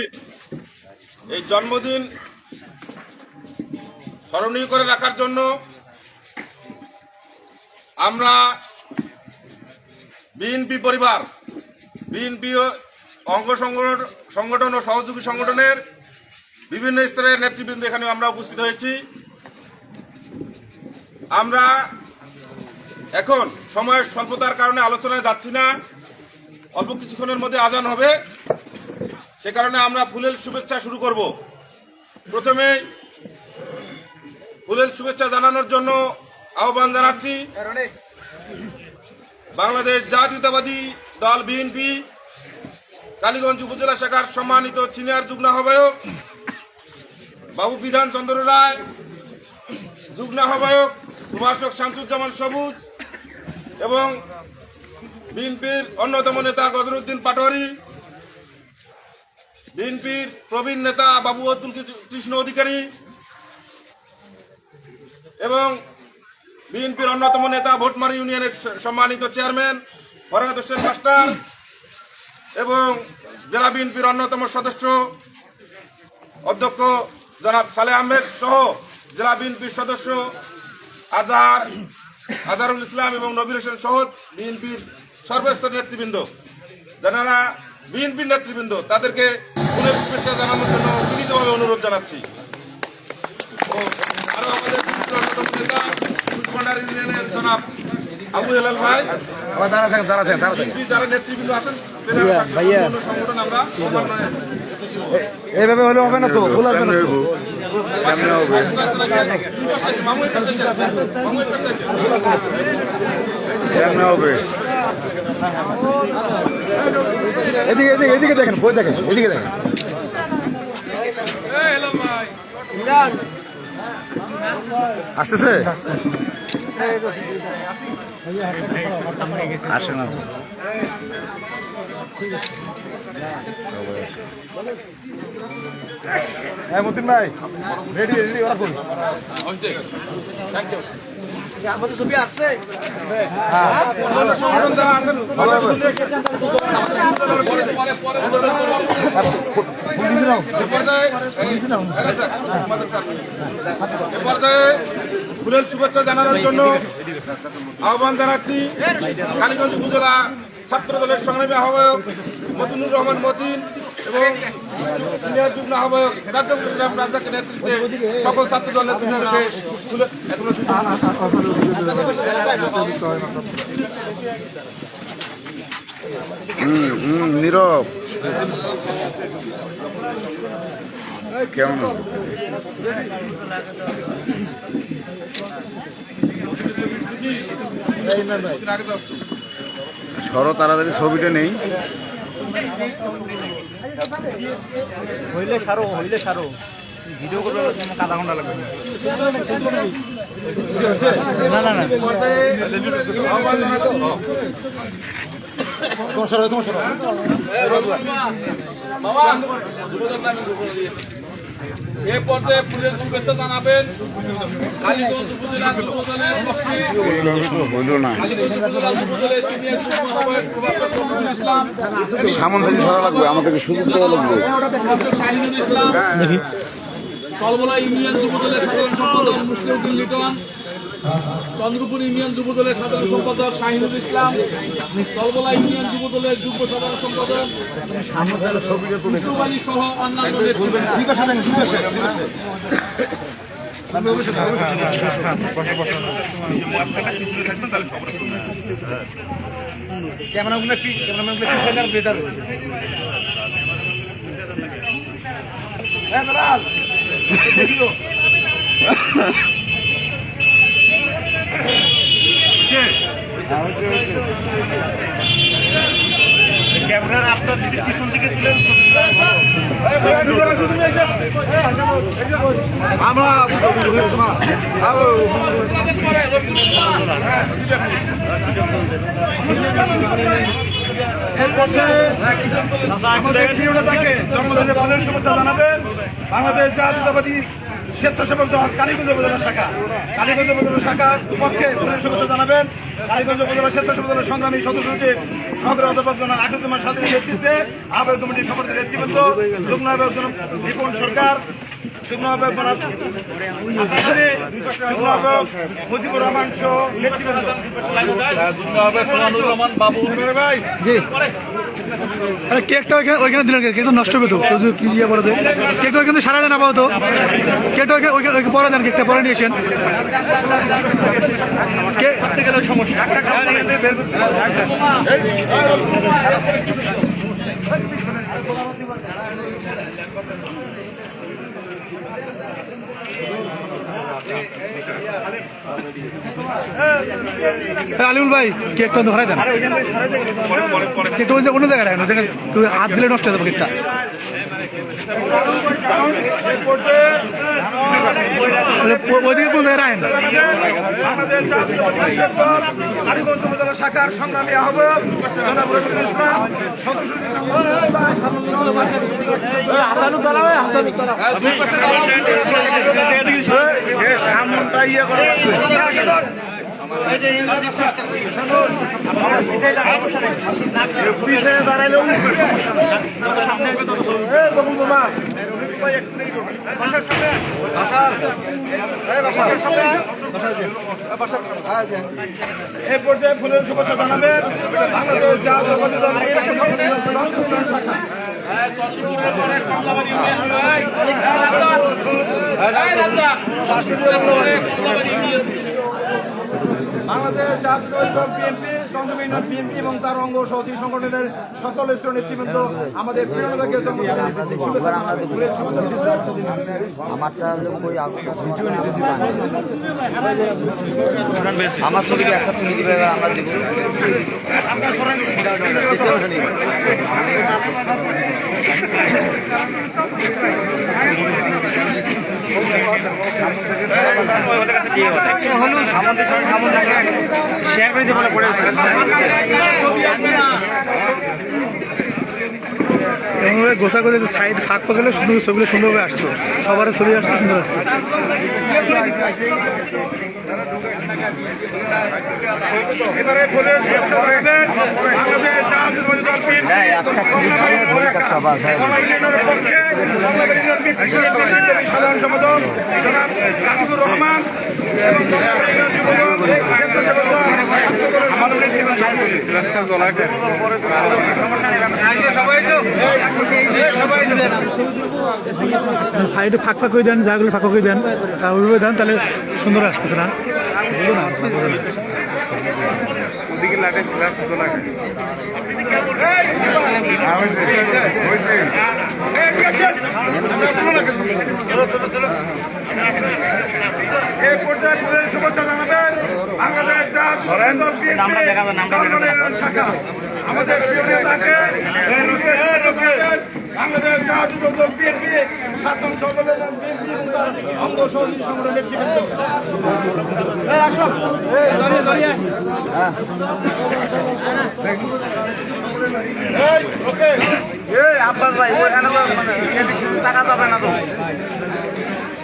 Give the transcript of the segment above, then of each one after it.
এই জন্মদিন স্মরণীয় করে রাখার জন্য আমরা বিএনপি পরিবার, বিএনপি অঙ্গ সংগঠন ও সহযোগী সংগঠনের বিভিন্ন স্তরের নেতৃবৃন্দ এখানে আমরা উপস্থিত হয়েছি। আমরা এখন সময়ের স্বল্পতার কারণে আলোচনায় যাচ্ছি না। অল্প কিছুক্ষণের মধ্যে আজান হবে। সে কারণে আমরা ফুলের শুভেচ্ছা শুরু করব। প্রথমে ফুলের শুভেচ্ছা জানানোর জন্য আহ্বান জানাচ্ছি। বাংলাদেশ জাতীয়তাবাদী দল বিএনপি, কালীগঞ্জ উপজেলা শাখার সম্মানিত সিনিয়র যুগ্ম আহ্বায়ক বাবু বিধান চন্দ্র রায়, যুগ্ম আহ্বায়ক প্রভাষক শামসুজ্জামান সবুজ এবং বিএনপির অন্যতম নেতা গজরুদ্দিন পাটোয়ারি বিএনপির প্রবীণ নেতা বাবু অতুল কৃষ্ণ অধিকারী এবং বিএনপির অন্যতম নেতা ভোটমারি ইউনিয়নের সম্মানিত চেয়ারম্যান ফরহাদ হোসেন মাস্টার এবং জেলা বিএনপির অন্যতম সদস্য অধ্যক্ষ জনাব সালে আহমেদ সহ জেলা বিএনপির সদস্য আজহার, আজহারুল ইসলাম এবং নবীর হোসেন সহ বিএনপির সর্বস্তর নেতৃবৃন্দ। যারা বিএনপির নেতৃবৃন্দ তাদেরকে ফুলের শুভেচ্ছা জানানোর জন্য বিনীতভাবে অনুরোধ জানাচ্ছি। ও আরও আমাদের অন্যতম নেতা ফুলপান্ডার ইউনিয়নের জনাব আবু হেলাল ভাই। বিএনপি যারা নেতৃবৃন্দ আছেন সংগঠন আমরা এইভাবে হলে হবে না তো? ভুল আসবে না তো? কেমন হবে? এদিকে এদিকে এদিকে দেখেন বই দেখেন এদিকে দেখেন। আসতেছে? আসে না হ্যাঁ মতিন ভাই রেডি রেডি ওরা বল ফুলের শুভেচ্ছা জানানোর জন্য আহ্বান জানাচ্ছি কালীগঞ্জ উপজেলা ছাত্র দলের সংগ্রামী আহ্বায়ক মতিনুর রহমান মতিন। এবং সিনিয়র যুগ্ম আহ্বায়ক নেতৃত্বে সকল ছাত্র দল হুম নীরব কেমন সরো তাড়াতাড়ি ছবিটা নেই হইলে সারো হইলে সারো। ভিডিও করবে আধা ঘণ্টা লাগবে। না না না। তোমার সরো তোমার সরো। এ পর্যায়ে ফুলের শুভেচ্ছা জানাবেন। কালীগঞ্জ উপজেলা সামন থেকে সরা লাগবে আমাদেরকে সুযোগ দেওয়া লাগবে ইউনিয়ন যুবদলের সাধারণ সম্পাদক মুসলিম লিটন। চন্দ্রপুর ইউনিয়ন যুব দলের সাধারণ সম্পাদক শাহিনুল ইসলাম কলবলা ইউনিয়ন যুব দলের যুগ্ম সাধারণ সম্পাদক সহ অন্যান্য। ক্যামেরাগুলো ক্যামেরার আপনার জাতীয়তাবাদী স্বেচ্ছাসেবক দল কালীগঞ্জ উপজেলা শাখা। কালীগঞ্জ উপজেলা শাখা পক্ষে পুনরায় শুভেচ্ছা জানাবেন। কালীগঞ্জ উপজেলা স্বেচ্ছাসেবক দলের সংগ্রামী সদস্য সচিব সদর অধ্যাপক জনাব আকুদ্দুমান সাদের নেতৃত্বে আহ্বায়ক কমিটির শপথের নেতৃবৃন্দ যুগ্ম আহ্বায়ক জনাব রিপন সরকার যুগ্ম আহ্বায়ক জনাব যুগ্ম আহ্বায়ক মুজিবুর রহমান সহ নেতৃবৃন্দ। রহমান বাবু। ভাই। জি। আরে কেকটা ওইখানে ওইখানে দিলেন কেক কেকটা নষ্ট হবে তো কি ইয়ে বলে তো কেকটা সারা দেন আপাতত। কেকটা ওইখানে পরে দেন কেকটা পরে নিয়ে এসেন কে এ, আলিমুল ভাই কেকটা ধরাই দেন। কেকটা ওই যে অন্য জায়গায় রাখেন হাত দিলে নষ্ট হয়ে যাবে কেকটা ওই- কোন জায়গায় দল কালীগঞ্জ উপজেলা শাখার সংগ্রামী আহ্বায়ক জনাব রফিকুল ইসলাম সদস্য হাসানুর দাঁড়া হাসানুর সামনটা ইয়ে এই পর্যায়ে ফুলের শুভেচ্ছা জানাবেন বাংলাদেশ সংশোধন শাখা কমলাবাড়ি ইউনিয়ন ভাই এই রামদা কমলাবাড়ি ইউনিয়ন বাংলাদেশ জাতীয়তাবাদী দল বিএনপি চন্দ্রবাই বিএনপি এবং তার অঙ্গ সহযোগী সংগঠনের সকল স্তর নেতৃবৃন্দ আমাদের প্রিয় নেতাকে। আমার ছবিকে একটা তুমি দিবে আমরা দিব শেয়ার করে দিবো পড়ে এমনভাবে গোসা করে সাইড ফাঁক পাকলে সুন্দর ছবিগুলো সুন্দরভাবে আসতো। সবার ছবি আসতো সুন্দর আসতো। সাধারণ সম্পাদক রহমান এবং কমলাবাড়ি ইউনিয়ন যুবদল সাইডে ফাঁক ফাঁক করে দেন জায়গাগুলো ফাঁক করে দেন। তা ওইভাবে দেন, তাহলে সুন্দর আসতেছে না? দল বিএনপি চন্দ্রনয়ন শাখা আমাদের বাংলাদেশ জাতীয় দল বিএনপি সাতম সম্মেলন বিএনপি এবং তার অঙ্গ সহযোগী আব্বাস ভাই এদিক টাকা যাবে না তো।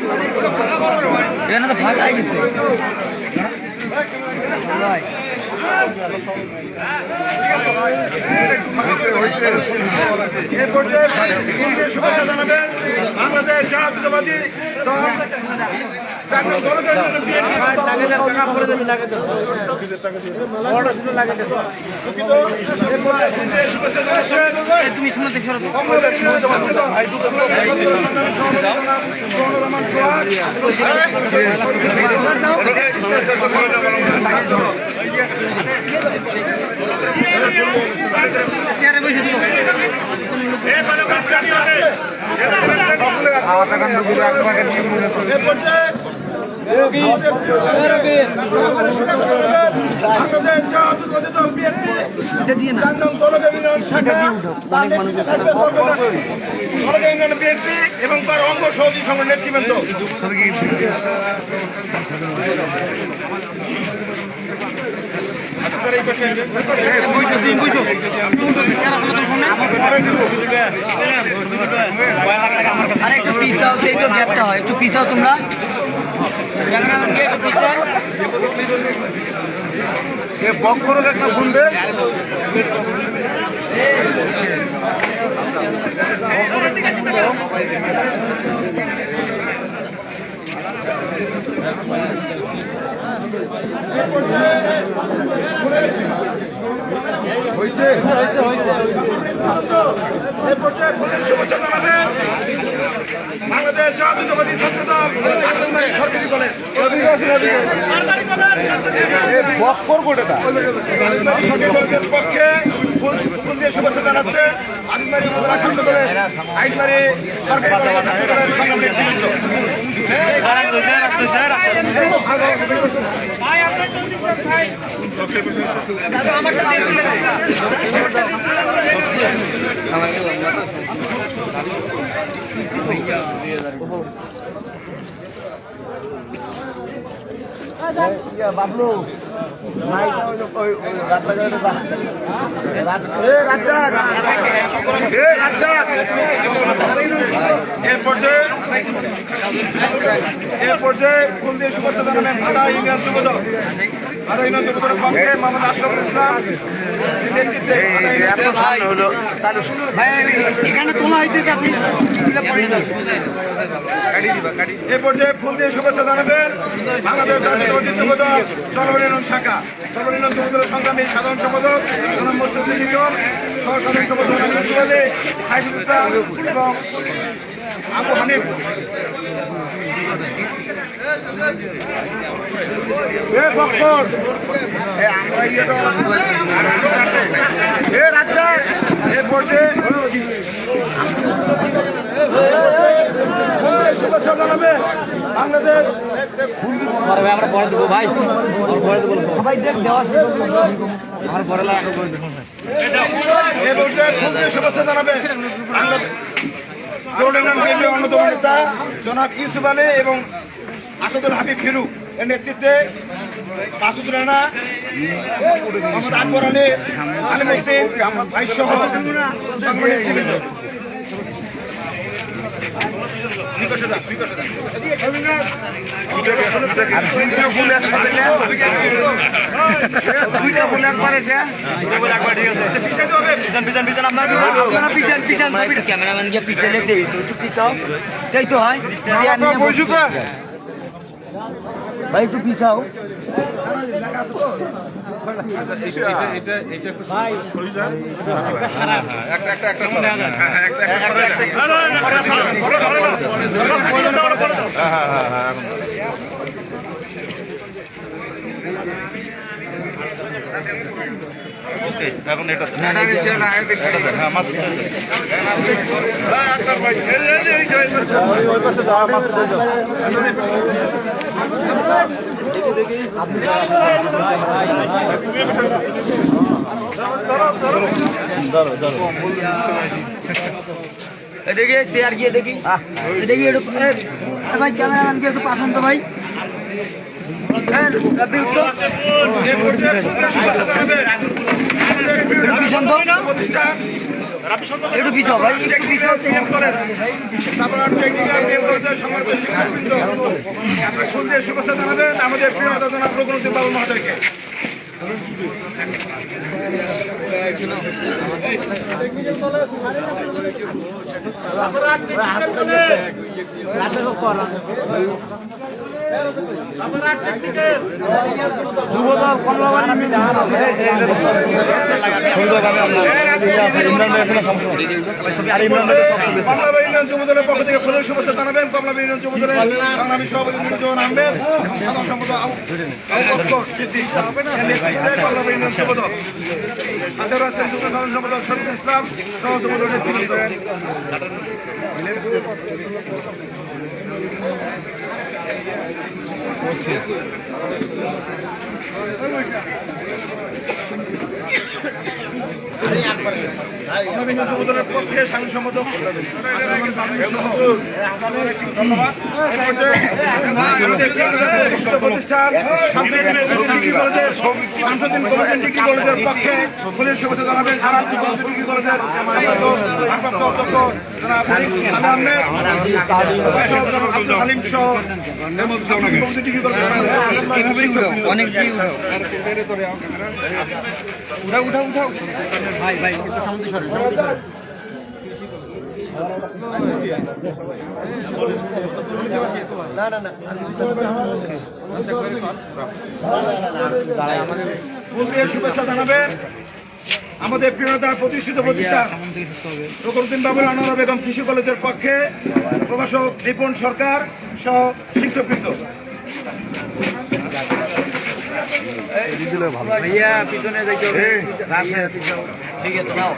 নাকি না তো ফাটাই গেছে। জানাবেন বাংলাদেশ জাতীয়তাবাদী দল। তুমি শুনে দেখছ কমলাবাড়ি এবং তার অঙ্গ সহযোগী সংগঠন নেতৃবৃন্দ আরে একটু পিছাও, একটু গ্যাপটা হয়, একটু পিছাও তোমরা। একটু পিছান এ পর্যায়ে ফুলের শুভেচ্ছা জানাবেন বাংলাদেশ জাতীয়তাবাদী ছাত্র দল আনন্দবাড়ি সরকারি কলেজ। পক্ষে শুভেচ্ছা জানাচ্ছে। আদিমারি উপজেলা ছাত্র দলের আইনবাড়ি সরকারি কলেজের ছাত্র দলের সংগ্রাম নেতৃবৃন্দ এর পর্যায়ে ফুল দিয়ে শুভেচ্ছা জানাবেন আদা ইউনিয়ন যুবদল। এখানে তোলা হইতেছে আপনি এ পর্যায়ে ফুল দিয়ে শুভেচ্ছা জানাবেন বাংলাদেশ জাতীয়তাবাদী যুবদল চলবনীন শাখা। চলবনীন যুবদলের সংগ্রামী সাধারণ সম্পাদক জনাব মোস্তফা সহ সাধারণ সম্পাদক এবং আবু হানিফ এ বক্কর। এ আমরা ইয়ে তো এ রাজ্জাক এ ওই শুভেচ্ছা জানাবে বাংলাদেশ। আমরা পরে দেবো ভাই আমরা পরে দেবো সবাই দেখ দেওয়া আমার পরে লাগা করে দেখুন দিয়ে শুভেচ্ছা জানাবে বাংলাদেশ। গোল্ডেন বিএনপির অন্যতম নেতা জনাব ইউসুফ আলী এবং আসাদুল হাবিব ফিরু এর নেতৃত্বে মাসুদ রানা, মোহাম্মদ আকবর আলী আলিমুদ্দিন ভাইস ভাইসহ সংগ্রামী দুইটা ফুল একসাথে। দুইটা ফুল একবারে যে পিছাইতে হবে আপনারা পিছান পিছান একটু পিছাও গিয়ে তো একটু তো একটু পিছাও। হ্যাঁ হ্যাঁ হয় চেয়ার নিয়ে বসে। ভাই একটু পিছাও এদিকে গিয়ে দেখি দেখি একটু ভাই ক্যামেরাম্যান একটু পাঠান তো ভাই হ্যাঁ, প্রতিষ্ঠান একটু পিছাও ভাই একটু পিছাও। আপনারা শুভেচ্ছা জানাবেন আমাদের প্রিয় জনাব রঘুনন্দন বাবু মহাশয়কে কমলাবাড়ি ইউনিয়ন যুব দলের পক্ষ থেকে ফুলের শুভেচ্ছা জানাবেন কমলাবাড়ি ইউনিয়ন যুব দলের সংগ্রামী সভাপতি নুরুজ্জামান আহমেদ সাধারণ সম্পাদক কমলাবাড়ি ইসলাম দলের যুব দলের পক্ষে সাংসদ সম্পাদক প্রতিষ্ঠান শামসুদ্দিন কলেজের ডিগ্রি কলেজের পক্ষে ফুলের শুভেচ্ছা জানাবেন শামসুদ্দিন ডিগ্রি কলেজের ভারপ্রাপ্ত অধ্যক্ষ সহ হালিম ডিগ্রি কলেজের অনেক ফুল দিয়ে শুভেচ্ছা জানাবেন আমাদের প্রিয়তা প্রতিষ্ঠিত প্রতিষ্ঠান রকমদিন বাবুল আনোয়ারা বেগম কৃষি কলেজের পক্ষে প্রভাষক রিপন সরকার সহ শিক্ষকবৃন্দ। ভাইয়া পিছনে যাইতে হবে। ঠিক আছে নাও।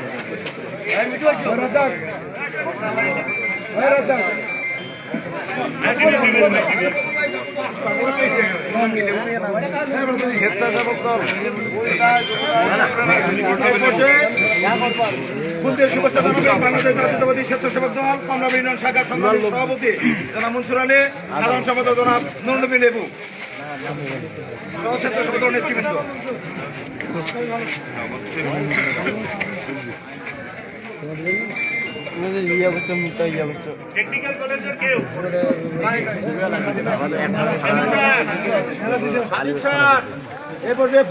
শুভেচ্ছা জানাবেন বাংলাদেশ জাতীয়তাবাদী স্বেচ্ছাসেবক দল কমলাবী ইউনিয়ন শাখা সংগ্রামী সভাপতি জনাব মনসুর আলী সাধারণ সম্পাদক জনাব নন্দবী লেবু। স্বেচ্ছাসেবক নেতৃবৃন্দ টেকনিক্যাল কলেজের কেউ এ পর্যায়ে